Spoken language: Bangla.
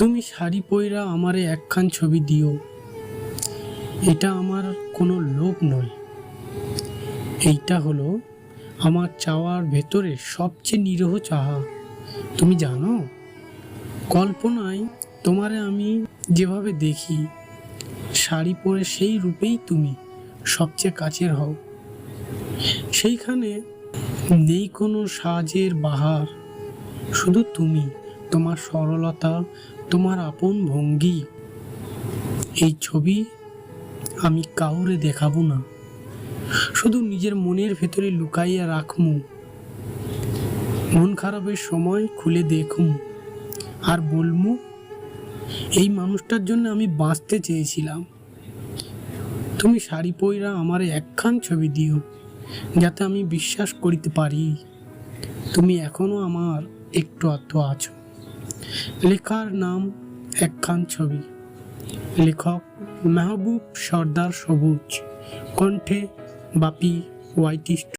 তুমি শাড়ি পইরা আমারে একখান ছবি দিও। এটা আমার কোনো লোভ নয়। এইটা হলো আমার চাওয়ার ভেতরে সবচেয়ে নিরহ চাহা। তুমি জানো? কল্পনায় তোমারে আমি যেভাবে দেখি, শাড়ি পরে সেই রূপেই তুমি সবচেয়ে কাছের হও। সেইখানে নেই কোনো সাজের বাহার, শুধু তুমি। তোমার সরলতা, তোমার আপন ভঙ্গি। এই ছবি আমি কাউরে দেখাবো না। শুধু নিজের মনের ভেতরে লুকাইয়া রাখমু। মন খারাপের সময় খুলে দেখুম। আর বলমু, এই মানুষটার জন্য আমি বাঁচতে চেয়েছিলাম। তুমি শাড়ি পইরা আমার একখান ছবি দিও, যাতে আমি বিশ্বাস করিতে পারি। তুমি এখনও আমার একটু আত্ম আছো। লেখার নাম একখান ছবি। লেখক মেহবুব সর্দার সবুজ। কণ্ঠে বাপি ওয়াইটি